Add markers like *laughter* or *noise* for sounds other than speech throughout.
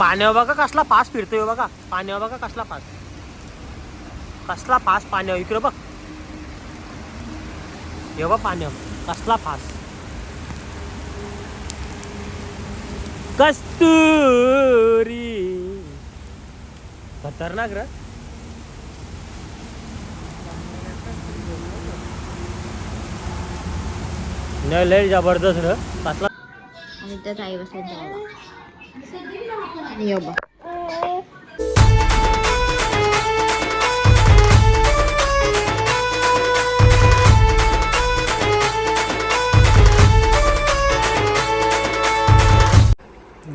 पाण्यावर बघा कसला फास फिरतोय बघा. पाण्यावर बघा कसला पास कसला फास पाण्यावर. इकडे बघ. हे बघ पाण्यावर. कसला पास कस्तुरी. खतरनाक र. नाही लय जबरदस्त र. कसला आणि त्यात आई बसायला बघ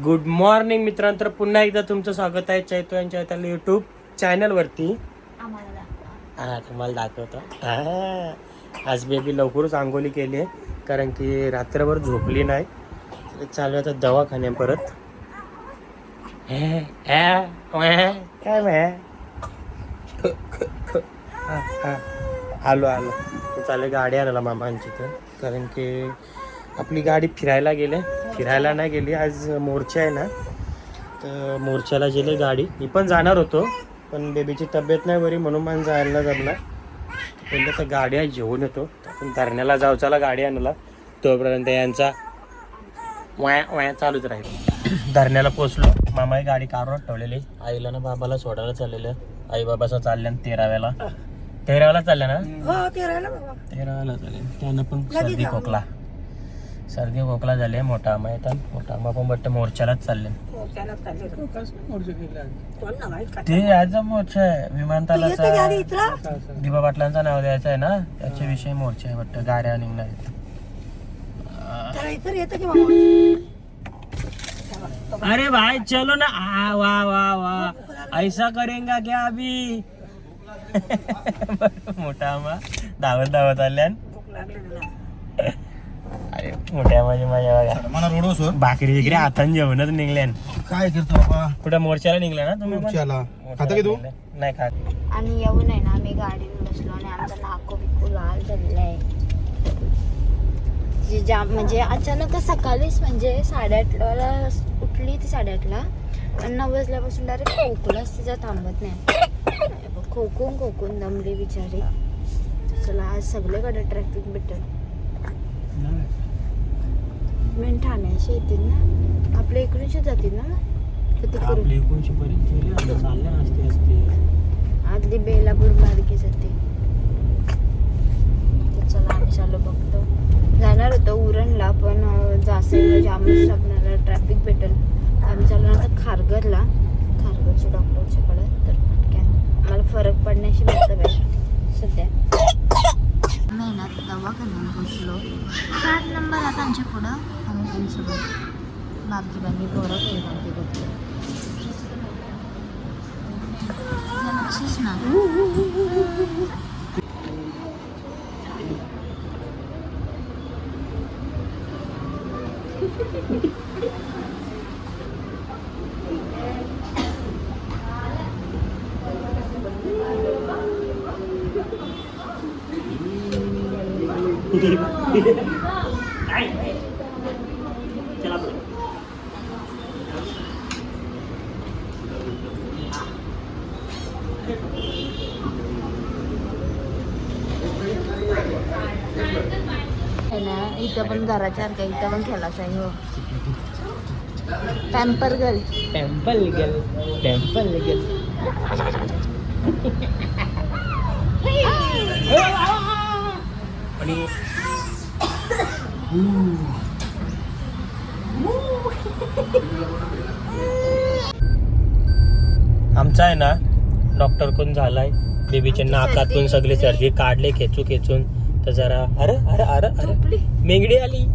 गुड मॉर्निंग मित्रांनो तर पुन्हा एकदा तुमचं स्वागत आहे चैतो यांच्या त्या यूट्यूब चॅनलवरती हा तुम्हाला दाखवतो. हा. आज बेबी लवकरच आंघोळी केली आहे कारण की रात्रभर झोपली नाही. चालू आहे आता दवाखान्या परत काय हे? ख, ख, ख. हा, हा. आलो आलो चालेल गाडी आणायला मामांची तर कारण की आपली गाडी फिरायला गेले. फिरायला नाही गेली. आज मोर्चा आहे ना. तर मोर्चाला गेले गाडी. मी पण जाणार होतो. पण बेबीची तब्येत नाही बरी म्हणून मला जायला जमला पहिलं तर गाडी आहे जेवून येतो. आपण धरण्याला जाऊ. चला गाडी आणला तोपर्यंत यांचा वया वया चालूच राहील. धरण्याला पोचलो. मामाही गाडी कारवर ठेवलेली. आईला ना बाबाला सोडायला चाललेलं. आई बाबाचा चालल्या ना तेराव्याला. तेराव्याला चालल्या ना? तेराव्याला चालेल. त्यानं पण सर्दी खोकला. सर्दी खोकला झाले. मोठा आमा येतात मोठा आमा पण बट्ट मोर्चालाच चालले. ते आज मोर्चा आहे. विमानतळाचा दिबा पाटलांचं नाव द्यायचं आहे ना? त्याच्याविषयी मोर्चा आहे वाटतं गाड्या निघणार अरे भाई चलो ना. आ, वाह वाह वाह ऐसा करेंगा क्या अभी? *laughs* मोठा आमा. धावत धावत आल्यान अरे मोठ्या माझ्या माझ्या बघा. मला रोड सोड. भाकरी वगैरे हातान जेवणच निघल्यान काय करतो बाबा? कुठं मोर्चाला निघल्या ना तुम्ही पण? मोर्चाला. मोर्चाला खाता की तू. नाही खात. आणि येऊन आहे ना आम्ही गाडीवर बसलो आणि आमचा नाको बिकू लाल झालेला आहे. जी जाम म्हणजे अचानक सकाळीच म्हणजे साडेआठला उठली ती साडेआठला. आणि नऊ वाजल्यापासून डायरेक्ट खोकलाच तिचा थांबत नाही. खोकून खोकून दमली बिचारी. चला आज सगळीकडे ट्रॅफिक भेटेल मेन ठाण्याशी येतील ना? आपल्या इकडूनशी जातील ना? असते असते. आदली बेलापूर मार्गे जाते. चालू बघतो. जाणार होतो उरणला पण अं, जासे जामच आपल्याला ट्रॅफिक भेटेल. आम्ही चालू आता खारघरला. खारघरच्या डॉक्टरच्याकडे तर पटक्यान मला फरक पडण्याची मतलब आहे सध्या. महिन्यात दवाखान्यात बसलो. सात नंबर आता आमच्या पुढं. आम्ही त्यांच्यासोबत बाबजीबांनी पोरं केलं ते बघतो लक्षच ना आहे ना इथं पण घराच्या सारखं इथं पण खेळायचं आहे हो पॅम्पर गर्ल टेम्पल गेल टेम्पल गेल *laughs* आमचा आहे ना डॉक्टर कोण झालाय बेबीच्या नाकातून सगळे सर्दी काढले खेचू खेचून. तर जरा अरे अरे अरे अरे. मेंगडी आली.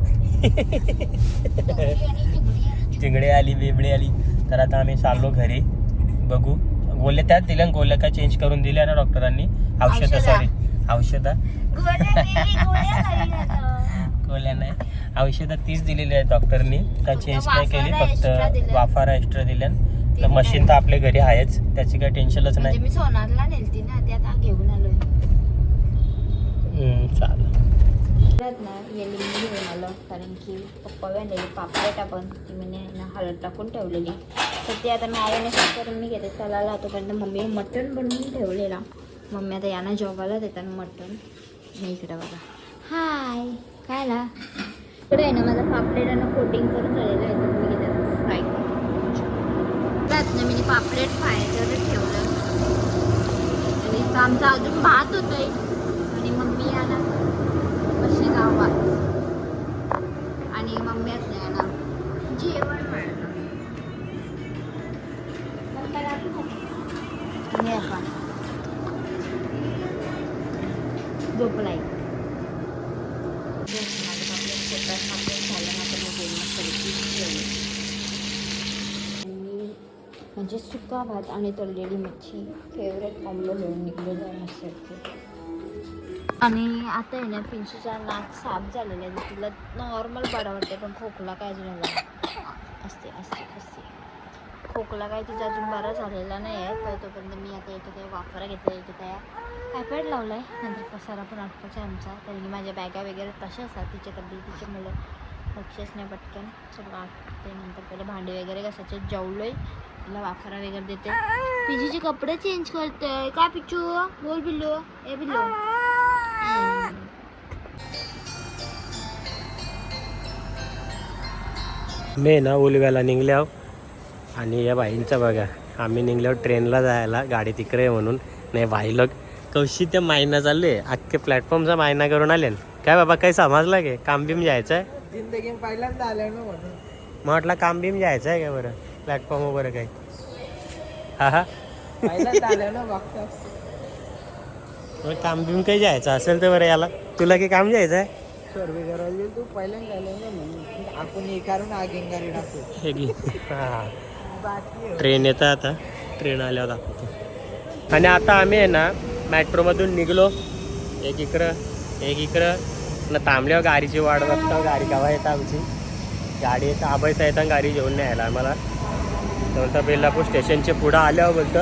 चिंगडी आली बेबडी आली. तर आता आम्ही चाललो घरी. बघू. गोल्या त्यात दिल्या गोल्या काय चेंज करून दिल्या ना डॉक्टरांनी औषधं. सॉरी औषधं. *laughs* गोल्या नाही औषधं तीच दिलेली आहे डॉक्टरनी काय चेंज नाही केली फक्त. वाफारा एक्स्ट्रा दिल्या तर. मशीन तर आपल्या घरी आहेच. त्याची काही टेन्शनच म्हणजे नाही. मी सोनारला नेलती ना ते आता घेऊन आलोय. चालेल. ना लिंबू घेऊन आलं कारण की पप्पा वेळेला पापलेट आपण ती मी ना हळद टाकून ठेवलेली. तर ते आता मॅरिनेट करून मी घेते त्याला तोपर्यंत मम्मी मटण बनवून ठेवलेला. मम्मी आता यांना जेवायला देतात मटण. मी इकडे बघा. हाय ना इकडे आहे ना माझा पापलेटानं कोटिंग करून झालेलं आहे तर मी फ्राय करून त्यात ना मी पापलेट फ्राय करून ठेवलं. आणि आमचा अजून भात होतोय. आणि मम्मी आला कशी गावात आणि मम्मी असते ना जेवण? आणि आपण झोपलाय बस माझं पापलेट पोटात पापलेट झालं ना तर मग बोल मस्तपैकी जेवलं. आणि म्हणजे सुका भात आणि तळलेली मच्छी फेवरेट कॉम्बो होऊन निघलेलं आहे मस्तपैकी आणि आता आहे ना पिंशीचा नाक साफ झालेला आहे. तिला नॉर्मल बरं वाटते पण खोकला काय अजून झाला असते असते असते. खोकला काय तिचा अजून बरा झालेला नाही आहे तर तोपर्यंत मी आता येतो काय वाफरा घेतला येतो त्या आयपॅड लावला आहे नंतर पसारा पण आठवायचा आहे आमचा. कारण की माझ्या बॅगा वगैरे तशा असतात तिच्या तब्येतीचे मुलं लक्षच नाही पटकन. सगळं आटते नंतर पहिले भांडे वगैरे कसाचे जेवलो आहे तिला वाफरा वगैरे देते. पिजूचे कपडे चेंज करते. काय पिचू बोल बिल्लो ए बिल्लो. मी ना उलव्याला निघल्याव आणि या बाईंचं बघा आम्ही निघल्यावर ट्रेनला जायला गाडी तिकडे आहे म्हणून. नाही बाई लोक कशी त्या मायना चालले. अख्खे प्लॅटफॉर्मचा मायना करून आले. काय बाबा काही समजलं की? काम बिम जायचं आहे जिंदगी पहिल्यांदा आलं ना म्हणून. मग म्हटलं काम बिम जायचं आहे का बरं? प्लॅटफॉर्म वगैरे काही. हा हा. मग काम बिम काही जायचं असेल तर बरं याला. तुला काही काम जायचं आहे? सर्वे करायला तू पहिल्यांदा आलं ना म्हणून. आपण हे कारण आगेन गाडी टाकू. हे घे. हा बाकी ट्रेन येतं आता. ट्रेन आल्यावर दाखवतो. आणि आता आम्ही आहे ना मेट्रोमधून निघलो. एक इकडं एक इकडं. ना थांबल्यावर गाडीची वाट बघतो. गाडी केव्हा येतं आमची? गाडी येतं आबाईचा येतं गाडी घेऊन नाही यायला आम्हाला. नंतर बेलापूर स्टेशनच्या पुढं आल्यावर बोलतं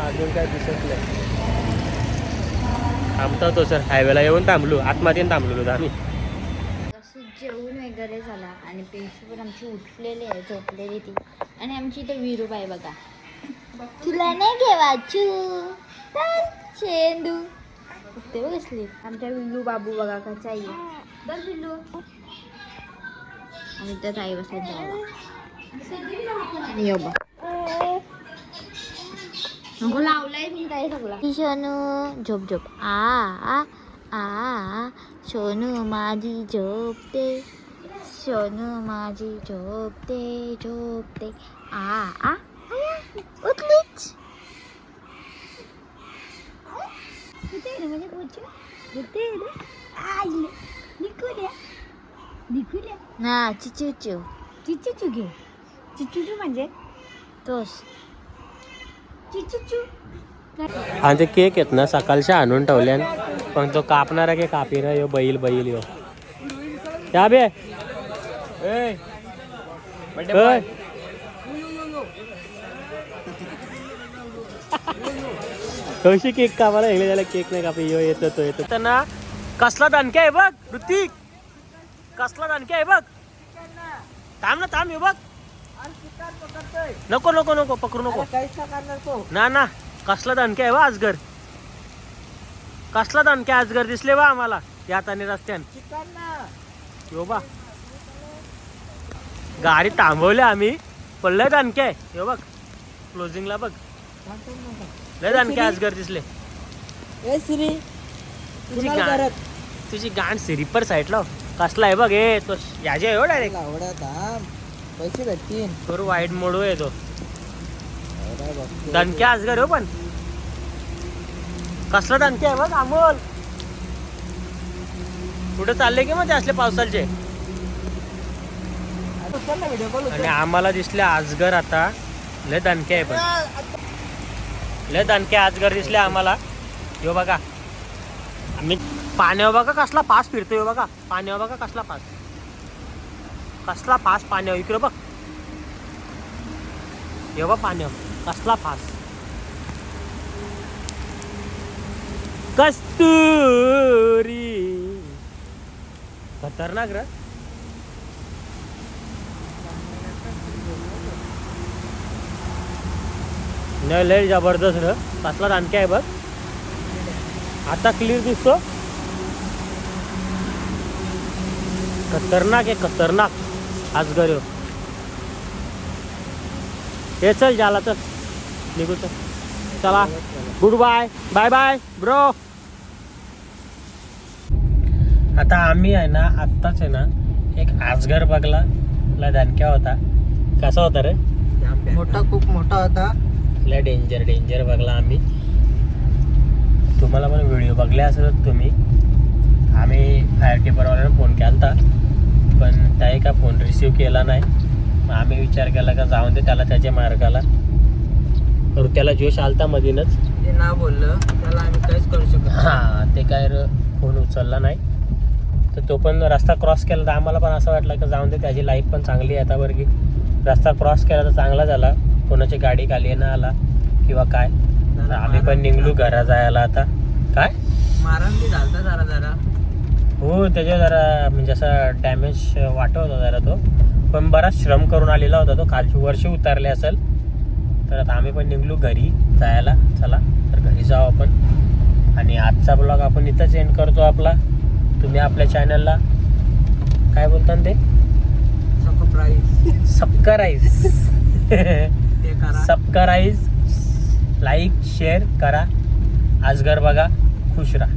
अजून काय दिसत नाही. थांबतो तो सर हायवेला येऊन थांबलो आतमध्ये थांबलो होतो आम्ही. जेवण वगैरे झाला आणि पेशू पण आमची उठलेली आहे झोपलेली ती. आणि आमची इथं विरूबाई बघा. तुला नाही घेवाचू चेंडू. ते बघ असली आमच्या विल्लू बाबू बघा कसा आहे. बघ विल्लू. आणि त्यात आई बसत आणि यो बघ नको लावलाय मी काय सगळं सोनू झोप झोप आ आ आ सोनू माझी झोपते सोनू माझी झोपते झोपते आ आ उठलीच कुठे रे म्हणजे पोचू कुठे रे आईले निकुल्या निकुल्या ना चिचुचू चिचुचू घे चिचुचू म्हणजे? तोस. चिचुचू. आणि ते केक आहेत ना सकाळच्या आणून ठेवल्यान. पण तो कापणारा की कापी ना यो बैल बैल यो. त्या बे. कशी केक कापायला गेले त्याला? केक नाही कापी. यो येतो तो येतो. त्यांना कसला दणक्या आहे बघ ऋतिक. कसला दणक्या आहे बघ. थांब ना थांब हे बघ. नको नको नको पकडू नको. काहीच करणार तो. ना ना कसला दणक्या आहे बा आजगर? कसला दणक्या आजगर? दिसले बा आम्हाला यात आणि रस्त्यान. चिकन ना यो बा. गाडी थांबवली आम्ही पण लय दणक्या आहे. यो बघ क्लोजिंगला बघ. लय दणक्या आजगर दिसले. ए श्री तुझी कुणाला गाण करत तुझी गाण सिरीपर साईडला कसला आहे बघ हे तो याचे आहे हो डायरेक्ट आवडा थांब. पैसे भेटतील. थोडं वाईट मोडू आहे तो. एवढा बघतो. दणक्या आजगर हो पण. कसला दणक्या आहे बघ अमोल. कुठे चालले की मग ते असले पावसाचे आणि आम्हाला दिसले आजगर आता. लय दणके आहे पण. लय दणके आजगर दिसले आम्हाला. यो बघा. आम्ही पाण्यावर बघा कसला पास फिरतो यो बघा. पाण्यावर बघा कसला पास. कसला फास पाण्यावर? इकडे बघ. यो बघ पाण्यावर. कसला फास. कस्तुरी. खतरनाक र. नाही लय जबरदस्त र. कसला आणखी आहे बघ. आता क्लिअर दिसतो. खतरनाक आहे खतरनाक. आजगर. ह्यो. हे चल झाला चल निघू चल चला. Good bye bye bye bro आता आम्ही आहे ना आत्ताच आहे ना एक आजगर बघला. ला दणक्या होता. कसा होता रे? मोठा खूप मोठा होता. लय डेंजर डेंजर बघला आम्ही. तुम्हाला पण व्हिडिओ बघले असेल तुम्ही. आम्ही फायर टिपरवाल्यानं फोन केला होता पण त्याही का फोन रिसीव केला नाही? मग आम्ही विचार केला का जाऊन दे त्याला त्याच्या मार्गाला. तर त्याला जोश आलता मधीनच. ते ना बोललं त्याला आम्ही काहीच करू शकत. हां ते काय फोन उचलला नाही. तर तो पण रस्ता क्रॉस केला तर आम्हाला पण असं वाटलं की जाऊन दे त्याची लाईफ पण चांगली आहे आता बरं की रस्ता क्रॉस केला तर चांगला झाला. कोणाची गाडी खाली ना आला किंवा काय? आम्ही पण निघलो घरा जायला आता. काय? मारण बी झालता जरा जरा. हो त्याच्या जरा म्हणजे असं डॅमेज वाटत होता जरा तो. पण बराच श्रम करून आलेला होता तो. खालची वर्ष उतारले असेल तर आता आम्ही पण निघलो घरी जायला. चला तर घरी जाऊ आपण. आणि आजचा ब्लॉग आपण इथंच एंड करतो आपला. तुम्ही आपल्या चॅनलला काय बोलतात ते? सबस्क्राईज *laughs* करा. सबस्क्राईज लाईक शेअर करा. आजगर बघा खुश राहा.